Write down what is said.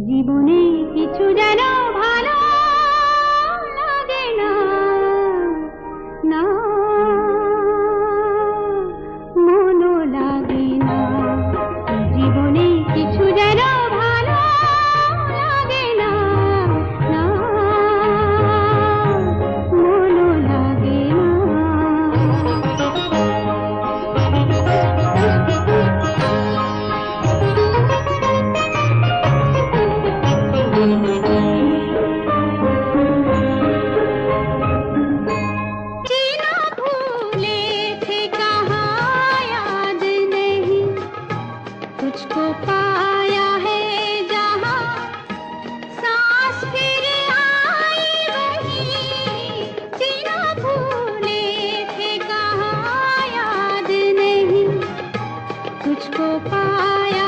জীবনে কিছু জানো? পায়